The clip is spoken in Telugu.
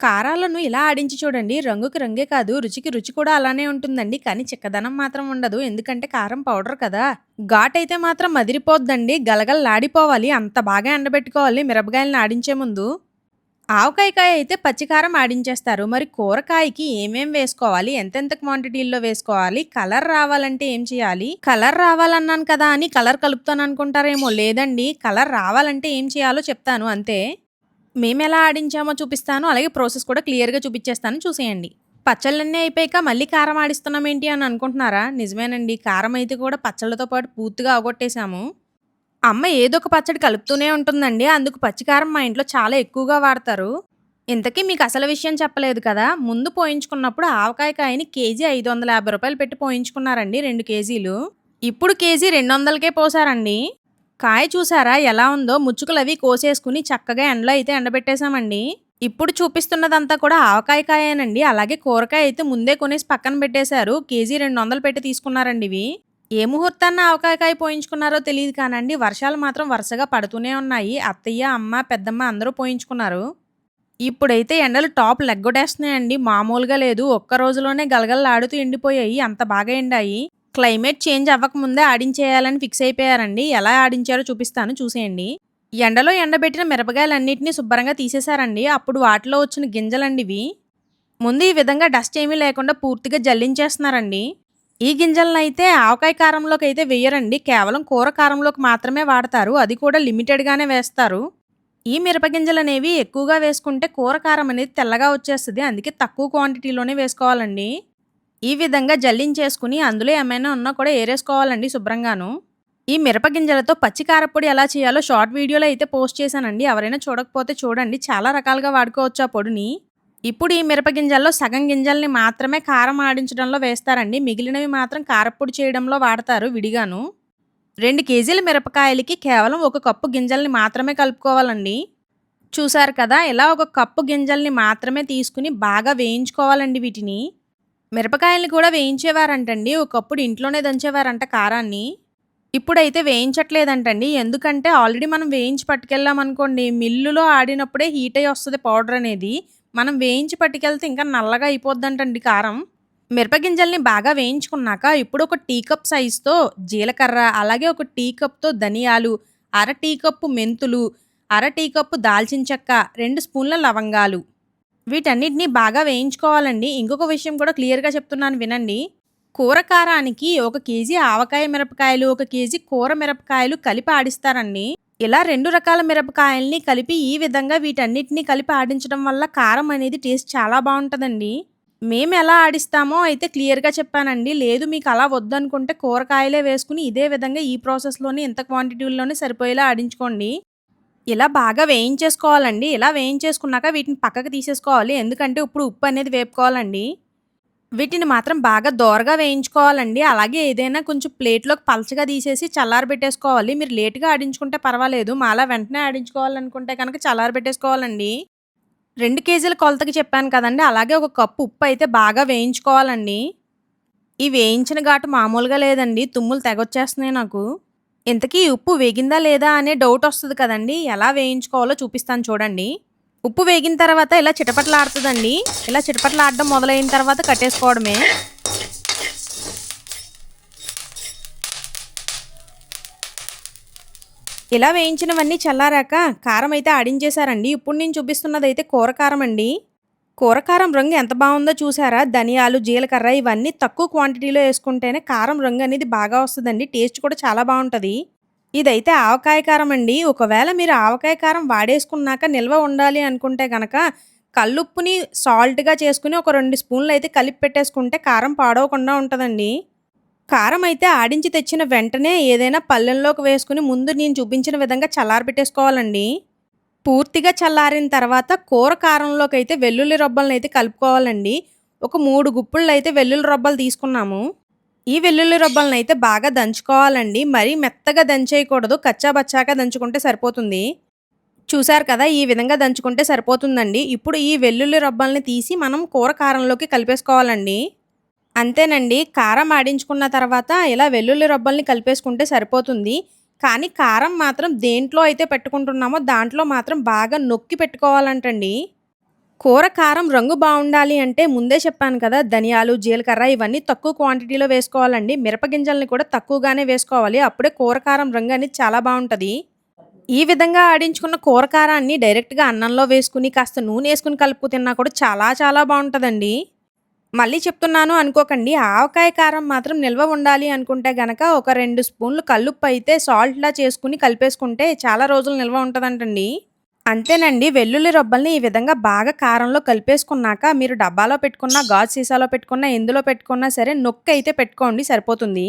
కారాలను ఇలా ఆడించి చూడండి. రంగుకి రంగే కాదు రుచికి రుచి కూడా అలానే ఉంటుందండి. కానీ చిక్కదనం మాత్రం ఉండదు. ఎందుకంటే కారం పౌడర్ కదా. ఘాట్ అయితే మాత్రం మదిరిపోద్దండి గలగలలాడిపోవాలి. అంత బాగా ఎండబెట్టుకోవాలి. మిరపకాయలను ఆడించే ముందు. ఆవకాయకాయ అయితే పచ్చికారం ఆడించేస్తారు. మరి కూరకాయకి ఏమేం వేసుకోవాలి? ఎంతెంత క్వాంటిటీల్లో వేసుకోవాలి? కలర్ రావాలంటే ఏం చేయాలి? కలర్ రావాలన్నాను కదా అని కలర్ కలుపుతాను అనుకుంటారేమో. లేదండి. కలర్ రావాలంటే ఏం చేయాలో చెప్తాను. అంతే. మేము ఎలా ఆడించామో చూపిస్తాను అలాగే ప్రాసెస్ కూడా క్లియర్గా చూపించేస్తాను చూసేయండి. పచ్చళ్ళన్నీ అయిపోయాక మళ్ళీ కారం ఆడిస్తున్నాం ఏంటి అని అనుకుంటున్నారా? నిజమేనండి కారం అయితే కూడా పచ్చళ్ళతో పాటు పూర్తిగా అవగొట్టేశాము అమ్మ ఏదో ఒక పచ్చడి కలుపుతూనే ఉంటుందండి అందుకు పచ్చికారం మా ఇంట్లో చాలా ఎక్కువగా వాడతారు. ఇంతకీ మీకు అసలు విషయం చెప్పలేదు కదా ముందు పోయించుకున్నప్పుడు ఆవకాయ కాయని కేజీ ఐదు వందల యాభై రూపాయలు పెట్టి పోయించుకున్నారండి రెండు కేజీలు. ఇప్పుడు కేజీ రెండు వందలకే పోసారండి. కాయ చూసారా ఎలా ఉందో? ముచ్చుకలు అవి కోసేసుకుని చక్కగా ఎండలో అయితే ఎండబెట్టేశామండి. ఇప్పుడు చూపిస్తున్నదంతా కూడా ఆవకాయ కాయేనండి. అలాగే కూరకాయ అయితే ముందే కొనేసి పక్కన పెట్టేశారు. కేజీ రెండు వందలు పెట్టి తీసుకున్నారండి ఇవి. ఏ ముహూర్తాన్న ఆవకాయకాయ పోయించుకున్నారో తెలియదు కానండి వర్షాలు మాత్రం వరుసగా పడుతూనే ఉన్నాయి. అత్తయ్య అమ్మ పెద్దమ్మ అందరూ పోయించుకున్నారు. ఇప్పుడైతే ఎండలు టాప్ లెగ్గొడేస్తున్నాయండి మామూలుగా లేదు. ఒక్క రోజులోనే గలగలలాడుతూ ఎండిపోయాయి. అంత బాగా ఎండాయి. క్లైమేట్ చేంజ్ అవ్వకముందే ఆడించేయాలని ఫిక్స్ అయిపోయారండి. ఎలా ఆడించారో చూపిస్తాను చూసేయండి. ఎండలో ఎండబెట్టిన మిరపకాయలన్నింటినీ శుభ్రంగా తీసేశారండి. అప్పుడు వాటిలో వచ్చిన గింజలండి ఇవి ముందు ఈ విధంగా డస్ట్ ఏమీ లేకుండా పూర్తిగా జల్లించేస్తున్నారండి. ఈ గింజలను అయితే ఆవకాయ కారంలోకి అయితే వేయరండి. కేవలం కూర కారంలోకి మాత్రమే వాడతారు. అది కూడా లిమిటెడ్గానే వేస్తారు. ఈ మిరపగింజలు అనేవి ఎక్కువగా వేసుకుంటే కూర కారం అనేది తెల్లగా వచ్చేస్తుంది. అందుకే తక్కువ క్వాంటిటీలోనే వేసుకోవాలండి. ఈ విధంగా జల్లించేసుకుని అందులో ఏమైనా ఉన్నా కూడా ఏరేసుకోవాలండి శుభ్రంగాను. ఈ మిరపగింజలతో పచ్చి కారపొడి ఎలా చేయాలో షార్ట్ వీడియోలో అయితే పోస్ట్ చేశానండి. ఎవరైనా చూడకపోతే చూడండి. చాలా రకాలుగా వాడుకోవచ్చు ఆ పొడిని. ఇప్పుడు ఈ మిరపగింజల్లో సగం గింజల్ని మాత్రమే కారం ఆడించడంలో వేస్తారండి. మిగిలినవి మాత్రం కారపొడి చేయడంలో వాడతారు విడిగాను. రెండు కేజీల మిరపకాయలకి కేవలం ఒక కప్పు గింజల్ని మాత్రమే కలుపుకోవాలండి. చూసారు కదా ఇలా ఒక కప్పు గింజల్ని మాత్రమే తీసుకుని బాగా వేయించుకోవాలండి వీటిని. మిరపకాయల్ని కూడా వేయించేవారంటండి. ఒకప్పుడు ఇంట్లోనే దంచేవారంట కారాన్ని. ఇప్పుడైతే వేయించట్లేదంటండి. ఎందుకంటే ఆల్రెడీ మనం వేయించి పట్టుకెళ్ళాం అనుకోండి మిల్లులో ఆడినప్పుడే హీట్ అయ్యి వస్తుంది పౌడర్ అనేది. మనం వేయించి పట్టుకెళ్తే ఇంకా నల్లగా అయిపోద్దంటండి కారం. మిరపగింజల్ని బాగా వేయించుకున్నాక ఇప్పుడు ఒక టీ కప్ సైజుతో జీలకర్ర అలాగే ఒక టీ కప్తో ధనియాలు అర టీ కప్పు మెంతులు అర టీ కప్పు దాల్చిన చెక్క రెండు స్పూన్ల లవంగాలు. వీటన్నిటిని బాగా వేయించుకోవాలండి. ఇంకొక విషయం కూడా క్లియర్గా చెప్తున్నాను వినండి. కూర కారానికి ఒక కేజీ ఆవకాయ మిరపకాయలు ఒక కేజీ కూర మిరపకాయలు కలిపి ఆడిస్తారండి. ఇలా రెండు రకాల మిరపకాయల్ని కలిపి ఈ విధంగా వీటన్నిటిని కలిపి ఆడించడం వల్ల కారం అనేది టేస్ట్ చాలా బాగుంటుందండి. మేము ఎలా ఆడిస్తామో అయితే క్లియర్గా చెప్పానండి. లేదు మీకు అలా వద్దనుకుంటే కూరకాయలే వేసుకుని ఇదే విధంగా ఈ ప్రాసెస్లోనే ఇంత క్వాంటిటీలోనే సరిపోయేలా ఆడించుకోండి. ఇలా బాగా వేయించేసుకోవాలండి. ఇలా వేయించేసుకున్నాక వీటిని పక్కకు తీసేసుకోవాలి. ఎందుకంటే ఇప్పుడు ఉప్పు అనేది వేపుకోవాలండి. వీటిని మాత్రం బాగా దోరగా వేయించుకోవాలండి. అలాగే ఏదైనా కొంచెం ప్లేట్లోకి పలచగా తీసేసి చల్లారబెట్టేసుకోవాలి. మీరు లేట్గా ఆడించుకుంటే పర్వాలేదు. మాలా వెంటనే ఆడించుకోవాలనుకుంటే కనుక చల్లారబెట్టేసుకోవాలండి. రెండు కేజీల కొలతకి చెప్పాను కదండి. అలాగే ఒక కప్పు ఉప్పు అయితే బాగా వేయించుకోవాలండి. ఈ వేయించిన ఘాటు మామూలుగా లేదండి. తుమ్ములు తెగొచ్చేస్తున్నాయి నాకు. ఇంతకీ ఉప్పు వేగిందా లేదా అనే డౌట్ వస్తుంది కదండి. ఎలా వేయించుకోవాలో చూపిస్తాను చూడండి. ఉప్పు వేగిన తర్వాత ఇలా చిటపట్లాడుతుందండి. ఇలా చిటపట్లాడడం మొదలైన తర్వాత కట్టేసుకోవడమే. ఇలా వేయించినవన్నీ చల్లారాక కారం అయితే ఆడించేశారండి. ఇప్పుడు నేను చూపిస్తున్నది అయితే కూర కారం అండి కూర కారం రంగు ఎంత బాగుందో చూసారా? ధనియాలు జీలకర్ర ఇవన్నీ తక్కువ క్వాంటిటీలో వేసుకుంటేనే కారం రంగు అనేది బాగా వస్తుందండి. టేస్ట్ కూడా చాలా బాగుంటుంది. ఇదైతే ఆవకాయ కారం అండి. ఒకవేళ మీరు ఆవకాయ కారం వాడేసుకున్నాక నిల్వ ఉండాలి అనుకుంటే కనుక కల్లుప్పుని సాల్ట్గా చేసుకుని ఒక రెండు స్పూన్లు అయితే కలిపి పెట్టేసుకుంటే కారం పాడవకుండా ఉంటుందండి. కారం అయితే ఆడించి తెచ్చిన వెంటనే ఏదైనా పళ్ళెంలోకి వేసుకుని ముందు నేను చూపించిన విధంగా చల్లారి పెట్టేసుకోవాలండి పూర్తిగా చల్లారిన తర్వాత కూర కారంలోకి అయితే వెల్లుల్లి రొబ్బలను అయితే కలుపుకోవాలండి. ఒక మూడు గుప్పుళ్ళు అయితే వెల్లుల్లి రొబ్బలు తీసుకున్నాము. ఈ వెల్లుల్లి రొబ్బలను అయితే బాగా దంచుకోవాలండి. మరీ మెత్తగా దంచేయకూడదు. కచ్చాబచ్చాగా దంచుకుంటే సరిపోతుంది. చూసారు కదా ఈ విధంగా దంచుకుంటే సరిపోతుందండి. ఇప్పుడు ఈ వెల్లుల్లి రొబ్బల్ని తీసి మనం కూర కారంలోకి కలిపేసుకోవాలండి. అంతేనండి. కారం ఆడించుకున్న తర్వాత ఇలా వెల్లుల్లి రొబ్బల్ని కలిపేసుకుంటే సరిపోతుంది. కానీ కారం మాత్రం దేంట్లో అయితే పెట్టుకుంటున్నామో దాంట్లో మాత్రం బాగా నొక్కి పెట్టుకోవాలంటండి. కూర కారం రంగు బాగుండాలి అంటే ముందే చెప్పాను కదా ధనియాలు జీలకర్ర ఇవన్నీ తక్కువ క్వాంటిటీలో వేసుకోవాలండి. మిరపగింజల్ని కూడా తక్కువగానే వేసుకోవాలి. అప్పుడే కూర కారం రంగు అనేది చాలా బాగుంటుంది. ఈ విధంగా ఆడించుకున్న కూర కారాన్ని డైరెక్ట్గా అన్నంలో వేసుకుని కాస్త నూనె వేసుకుని కలుపు తిన్నా కూడా చాలా చాలా బాగుంటుందండి. మళ్ళీ చెప్తున్నాను అనుకోకండి. ఆవకాయ కారం మాత్రం నిల్వ ఉండాలి అనుకుంటే గనక ఒక రెండు స్పూన్లు కల్లుప్పు అయితే సాల్ట్లా చేసుకుని కలిపేసుకుంటే చాలా రోజులు నిల్వ ఉంటుందంటండి. అంతేనండి వెల్లుల్లి రొబ్బల్ని ఈ విధంగా బాగా కారంలో కలిపేసుకున్నాక మీరు డబ్బాలో పెట్టుకున్నా గాజు సీసాలో పెట్టుకున్నా ఎందులో పెట్టుకున్నా సరే నొక్కి అయితే పెట్టుకోండి సరిపోతుంది.